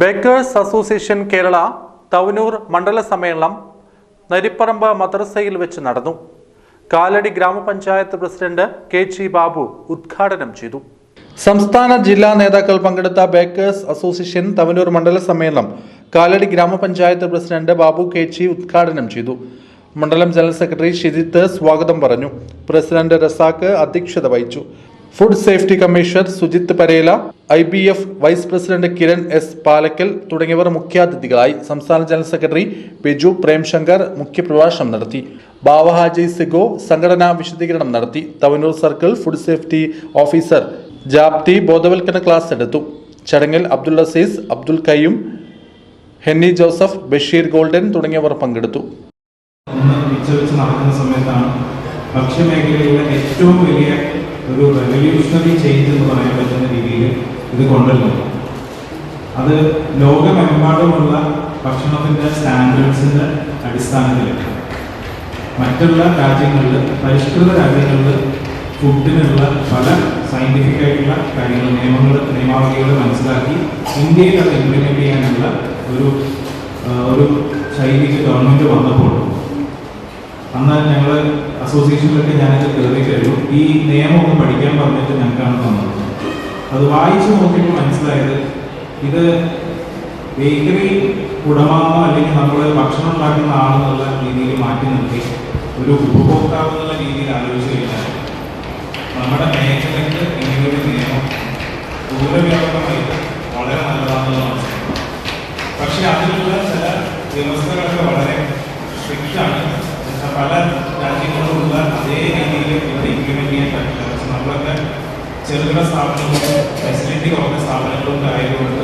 Baker's association Kerala Thavanur മണ്ഡല സമ്മേളനം നരിപ്പറമ്പ് മദ്രസയിൽ വെച്ച് നടന്നു. കാലടി ഗ്രാമപഞ്ചായത്ത് പ്രസിഡന്റ് കെ ജി ബാബു ഉദ്ഘാടനം ചെയ്തു. സംസ്ഥാന ജില്ലാ നേതാക്കൾ പങ്കെടുത്ത ബേക്കേഴ്സ് അസോസിയേഷൻ തവനൂർ മണ്ഡല സമ്മേളനം കാലടി ഗ്രാമപഞ്ചായത്ത് പ്രസിഡന്റ് ബാബു കെ ജി ഉദ്ഘാടനം ചെയ്തു. മണ്ഡലം ജനറൽ സെക്രട്ടറി ഷിജിത്ത് സ്വാഗതം പറഞ്ഞു. പ്രസിഡന്റ് റസാക്ക് അധ്യക്ഷത വഹിച്ചു. Food safety commissioner Sujith Parela I B F vice president Kiran S Palakkal തുടങ്ങിയവർ മുഖ്യാതിഥികളായി സംസ്ഥാന ജനറൽ സെക്രട്ടറി ബിജു പ്രേംശങ്കർ മുഖ്യപ്രഭാഷണം നടത്തി. ബാവഹാജി സിഗോ സംഘടനാ വിശദീകരണം നടത്തി. Thavanur circle food safety officer Japthi ബോധവൽക്കരണ ക്ലാസ് എടുത്തു. ചടങ്ങിൽ അബ്ദുൾ അസീസ് അബ്ദുൽ കയ്യും ഹെന്നി ജോസഫ് ബഷീർ ഗോൾഡൻ തുടങ്ങിയവർ പങ്കെടുത്തു. ഭക്ഷ്യമേഖലയിലെ ഏറ്റവും വലിയ ഒരു റെവല്യൂഷണറി ചേഞ്ച് എന്ന് പറയാൻ പറ്റുന്ന രീതിയിൽ ഇത് കൊണ്ടുവരുന്നത് അത് ലോകമെമ്പാടുമുള്ള ഭക്ഷണത്തിന്റെ സ്റ്റാൻഡേർഡ്സിന്റെ അടിസ്ഥാനത്തിൽ മറ്റുള്ള രാജ്യങ്ങളിൽ പരിഷ്കൃത രാജ്യങ്ങളിൽ ഫുഡിനുള്ള പല സയന്റിഫിക് ആയിട്ടുള്ള കാര്യങ്ങൾ നിയമങ്ങൾ നിയമാവലികൾ മനസ്സിലാക്കി ഇന്ത്യയിൽ അത് ഇംപ്ലിമെന്റ് ചെയ്യാനുള്ള ഒരു ഒരു ശൈലിക്ക് ഗവൺമെന്റ് വന്നപ്പോൾ അന്ന് ഞങ്ങൾ അസോസിയേഷനിലൊക്കെ ഞാനത് കയറി കഴിഞ്ഞു ഈ നിയമം ഒന്ന് പഠിക്കാൻ പറഞ്ഞിട്ട് ഞങ്ങൾക്കാണ് തന്നത് അത് വായിച്ചു നോക്കിയപ്പോൾ മനസ്സിലായത് ഇത് ബേക്കറി ഉടമാണോ അല്ലെങ്കിൽ നമ്മൾ ഭക്ഷണം ഉണ്ടാക്കുന്ന ആളെന്നുള്ള രീതിയിൽ മാറ്റി നിർത്തി ഒരു ഉപഭോക്താവ് എന്നുള്ള രീതിയിൽ ആലോചിച്ച് കഴിഞ്ഞാൽ നമ്മുടെ മേഖലയ്ക്ക് ഇങ്ങനെയൊരു നിയമം ദൂരവ്യാപകമായിട്ട് വളരെ നല്ലതാണെന്നുള്ള മനസ്സിലാക്കും പക്ഷേ അതിനുള്ള ചില വ്യവസ്ഥകളൊക്കെ വളരെ സ്ട്രിക്റ്റ് ആണ് എന്നുവെച്ചാൽ പല രാജ്യങ്ങളിലുള്ള അതേ രീതിയിൽ ഇവിടെ ഇംപ്ലിമെന്റ് ചെയ്യാൻ പറ്റില്ല. പക്ഷെ നമ്മളൊക്കെ ചെറുകിട സ്ഥാപനങ്ങളും ഫെസിലിറ്റി കുറഞ്ഞ സ്ഥാപനങ്ങളൊക്കെ ആയതുകൊണ്ട്